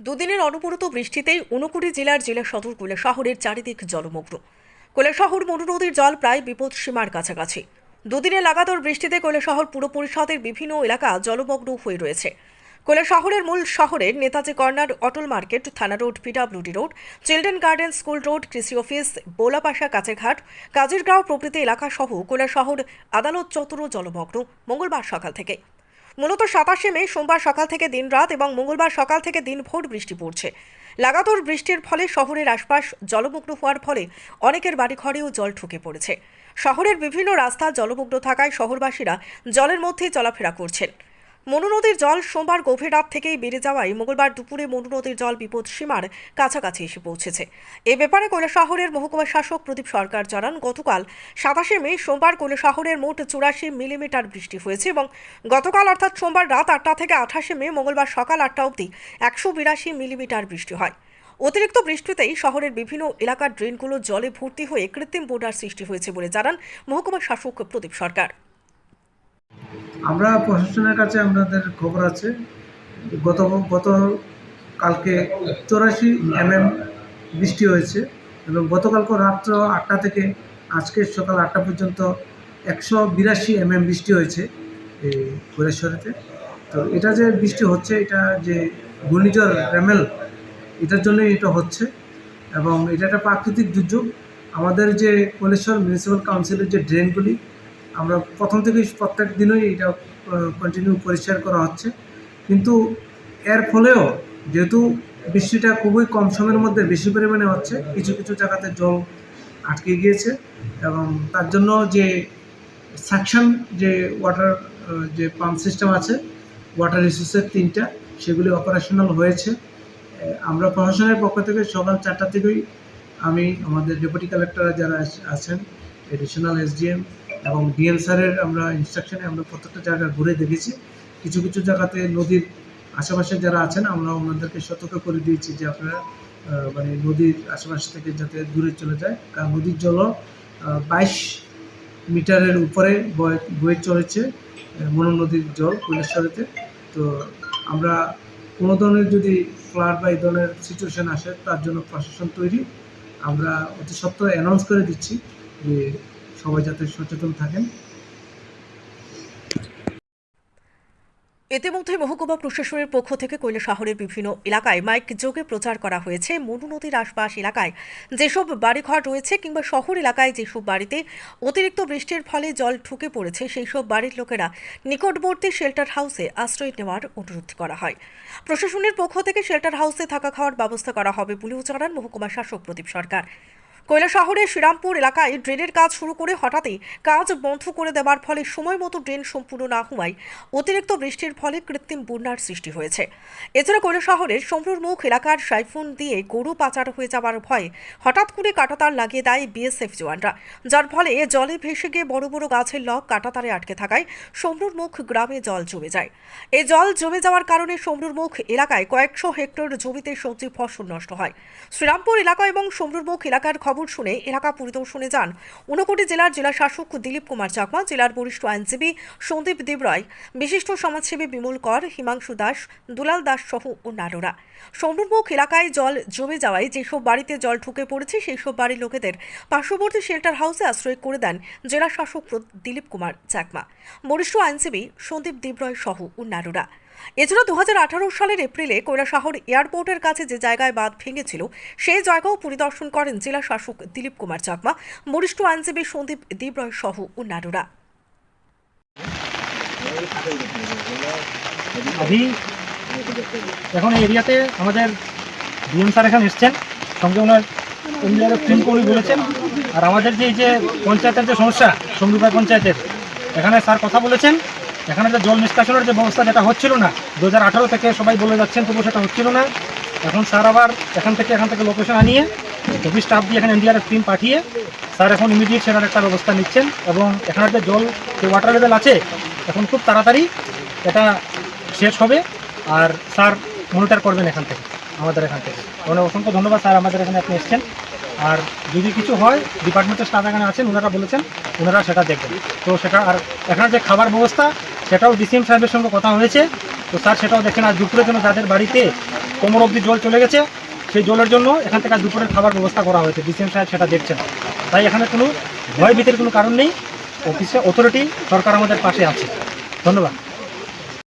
দুদিনের অনবরত বৃষ্টিতেই ঊনকুড়ি জেলার জেলা সদর শহরের চারিদিক জলমগ্ন। কোলা শহর মনু নদীর জল প্রায় বিপদ সীমার কাছাকাছি। দুদিনে লাগাতার বৃষ্টিতে শহর পুর পরিষদের বিভিন্ন এলাকা জলমগ্ন হয়ে রয়েছে। কোলা শহরের মূল শহরের নেতাজি কর্নার অটল মার্কেট, থানা road PWD road, children garden school road, কৃষি অফিস, বোলাপাশা কাছেরঘাট কাজিরগাঁও প্রভৃতি এলাকা সহ শহর আদালত চত্বর জলমগ্ন। মঙ্গলবার সকাল থেকে। মূলত সাতাশে মে, সোমবার সকাল থেকে দিনরাত এবং মঙ্গলবার সকাল থেকে দিন দিনভর বৃষ্টি পড়ছে। লাগাতার বৃষ্টির ফলে শহরের আশপাশ জলমগ্ন হওয়ার ফলে অনেকের বাড়িঘরেও জল ঢুকে পড়েছে। শহরের বিভিন্ন রাস্তা জলমগ্ন থাকায় শহরবাসীরা জলের মধ্যে চলাফেরা করছেন। মনু নদীর জল সোমবার গভীর রাত থেকেই বেড়ে যাওয়ায় মঙ্গলবার দুপুরে মনু নদীর জল বিপদ সীমার কাছাকাছি এসে পৌঁছেছে। এ ব্যাপারে শহরের মহকুমা শাসক প্রদীপ সরকার জানান, গতকাল সাতাশে মে সোমবার শহরের মোট চুরাশি মিলিমিটার বৃষ্টি হয়েছে এবং গতকাল অর্থাৎ সোমবার রাত আটটা থেকে আঠাশে মে মঙ্গলবার সকাল আটটা অবধি একশো বিরাশি মিলিমিটার বৃষ্টি হয়। অতিরিক্ত বৃষ্টিতেই শহরের বিভিন্ন এলাকার ড্রেনগুলো জলে ভর্তি হয়ে কৃত্রিম বোর্ডার সৃষ্টি হয়েছে বলে জানান মহকুমা শাসক প্রদীপ সরকার। আমরা প্রশাসনের কাছে আমাদের খবর আছে। গত গত কালকে চৌরাশি এমএম বৃষ্টি হয়েছে এবং গতকালকে রাত্র আটটা থেকে আজকে সকাল আটটা পর্যন্ত একশো বিরাশি এমএম বৃষ্টি হয়েছে এই কৈলাসহরেতে তো এটা যে বৃষ্টি হচ্ছে, এটা যে ঘূর্ণিঝড় রেমেল এটার জন্যই এটা হচ্ছে এবং এটা একটা প্রাকৃতিক দুর্যোগ। আমাদের যে কৈলেশ্বর মিউনিসিপ্যাল কাউন্সিলের যে ড্রেনগুলি আমরা প্রথম থেকেই প্রত্যেক দিনই এটা কন্টিনিউ পরিষ্কার করা হচ্ছে। কিন্তু এর ফলেও যেহেতু বৃষ্টিটা খুবই কম সময়ের মধ্যে বেশি পরিমাণে হচ্ছে, কিছু কিছু জায়গাতে জল আটকে গিয়েছে এবং তার জন্য যে সাকশন যে ওয়াটার যে পাম্প সিস্টেম আছে ওয়াটার রিসোর্সের তিনটা, সেগুলি অপারেশনাল হয়েছে। আমরা প্রশাসনের পক্ষ থেকে সকাল চারটা থেকেই আমি, আমাদের ডেপুটি কালেক্টর যারা আছেন এডিশনাল এসডিএম এবং ডিএম স্যারের আমরা ইনস্ট্রাকশনে আমরা প্রত্যেকটা জায়গা ঘুরে দেখেছি। কিছু কিছু জায়গাতে নদীর আশেপাশে যারা আছেন, আমরা ওনাদেরকে সতর্ক করে দিয়েছি যে আপনারা মানে নদীর আশেপাশ থেকে যাতে দূরে চলে যায়। কারণ নদীর জল বাইশ মিটারের উপরে বয়ে চলেছে মনো নদীর জল কৈলাসহরেতে। তো আমরা কোনো ধরনের যদি ফ্লাড বা এই ধরনের সিচুয়েশান আসে, তার জন্য প্রশাসন তৈরি। আমরা অতি সত্ত্বর অ্যানাউন্স করে দিচ্ছি যে সবাই যাতে সচেতন থাকেন। ইতিমধ্যে মহকুমা প্রশাসনের পক্ষ থেকে কৈলা শহরের বিভিন্ন এলাকায় মাইক যোগে প্রচার করা হয়েছে। মনু নদীর আশপাশ এলাকায় যেসব বাড়িঘর রয়েছে কিংবা শহর এলাকায় যেসব বাড়িতে অতিরিক্ত বৃষ্টির ফলে জল ঢুকে পড়েছে সেই সব বাড়ির লোকেরা নিকটবর্তী শেল্টার হাউসে আশ্রয় নেওয়ার অনুরোধ করা হয়। প্রশাসনের পক্ষ থেকে শেল্টার হাউসে থাকা খাওয়ার ব্যবস্থা করা হবে বলেও জানান মহকুমা শাসক প্রদীপ সরকার। শহরের শ্রীরামপুর এলাকায় ড্রেনের কাজ শুরু করে হঠাৎই কাজ বন্ধ করে দেওয়ার ফলে সময় মতো ড্রেন সম্পূর্ণ না হওয়ায় অতিরিক্ত বৃষ্টির ফলে কৃত্রিম বন্যার সৃষ্টি হয়েছে। এছাড়া শহরের সম্রুরমুখ এলাকার সাইফোন দিয়ে গরু পাচার হয়ে যাওয়ার ভয়ে হঠাৎ করে কাটাতার লাগিয়ে দেয় বিএসএফ জওয়ানরা। যার ফলে জলে ভেসে গিয়ে বড় বড় গাছের লক কাটাতারে আটকে থাকায় সম্রুরমুখ গ্রামে জল জমে যায়। এই জল জমে যাওয়ার কারণে সম্রুরমুখ এলাকায় কয়েকশো হেক্টর জমিতে সবজি ফসল নষ্ট হয়। শ্রীরামপুর এলাকা এবং সমরুরমুখ এলাকার খবর শুনে এলাকা পরিদর্শনে যান। ঊনকোটি জেলার জেলা শাসক দিলীপ কুমার চাকমা, জেলার বরিষ্ঠ আইনজীবী সন্দীপ দেবরায়, বিশিষ্ট সমাজসেবী বিমল কর, হিমাংশু দাস, দুলাল দাস সহ অন্যান্যরা। সমরুরমুখ এলাকায় জল জমে যাওয়ায় যেসব বাড়িতে জল ঢুকে পড়েছে সেই সব বাড়ির লোকেদের পার্শ্ববর্তী শেল্টার হাউসে আশ্রয় করে দেন জেলা শাসক দিলীপ কুমার চাকমা। বরিষ্ঠ আইনজীবী সন্দীপ দেবরয় সহ অন্যান্যরা। এছাড়া দু হাজার আঠারো সালের এপ্রিলে কৈলাসহর এয়ারপোর্টের কাছে যে জায়গায় বাঁধ ভেঙেছিল সেই জায়গাও পরিদর্শন করেন জেলা শাসক দিলীপ কুমার চাকমা, বরিষ্ঠ আইনজীবী সন্দীপ দেবরয় সহ অন্যান্যরা। এখন এরিয়াতে আমাদের ডিএম স্যার এখানে এসছেন, সঙ্গে ওনার ইন্ডিয়ার টিম উনি বলেছেন, আর আমাদের যে এই যে পঞ্চায়েতের যে সমস্যা সমৃদ্ধায় পঞ্চায়েতের, এখানে স্যার কথা বলেছেন এখানে যে জল নিষ্কাশনের যে ব্যবস্থা যেটা হচ্ছিল না দু হাজার আঠেরো থেকে সবাই বলে যাচ্ছেন তবু সেটা হচ্ছিল না। এখন স্যার আবার এখান থেকে এখান থেকে লোকেশন আনিয়ে অফিস স্টাফ দিয়ে এখানে এনডিআরএফ টিম পাঠিয়ে স্যার এখন ইমিডিয়েট সেটার একটা ব্যবস্থা নিচ্ছেন এবং এখানে যে জল, যে ওয়াটার লেভেল আছে, এখন খুব তাড়াতাড়ি এটা শেষ হবে আর স্যার মনিটর করবেন এখান থেকে, আমাদের এখান থেকে। মানে অসংখ্য ধন্যবাদ স্যার আমাদের এখানে আপনি এসছেন। আর যদি কিছু হয় ডিপার্টমেন্টের স্টাফ এখানে আছেন, ওনারা বলেছেন, ওনারা সেটা দেখবেন। তো সেটা আর এখানে যে খাবার ব্যবস্থা সেটাও ডিসিএম সাহেবের সঙ্গে কথা হয়েছে। তো স্যার সেটাও দেখেন আর দুপুরের জন্য যাদের বাড়িতে কোমর অবধি জল চলে গেছে, সেই জলের জন্য এখান থেকে আজ দুপুরের খাবার ব্যবস্থা করা হয়েছে। ডিসিএম সাহেব সেটা দেখছেন। তাই এখানে কোনো ভয় ভীতির কোনো কারণ নেই। অফিসে অথরিটি সরকার আমাদের পাশে আছে। ধন্যবাদ।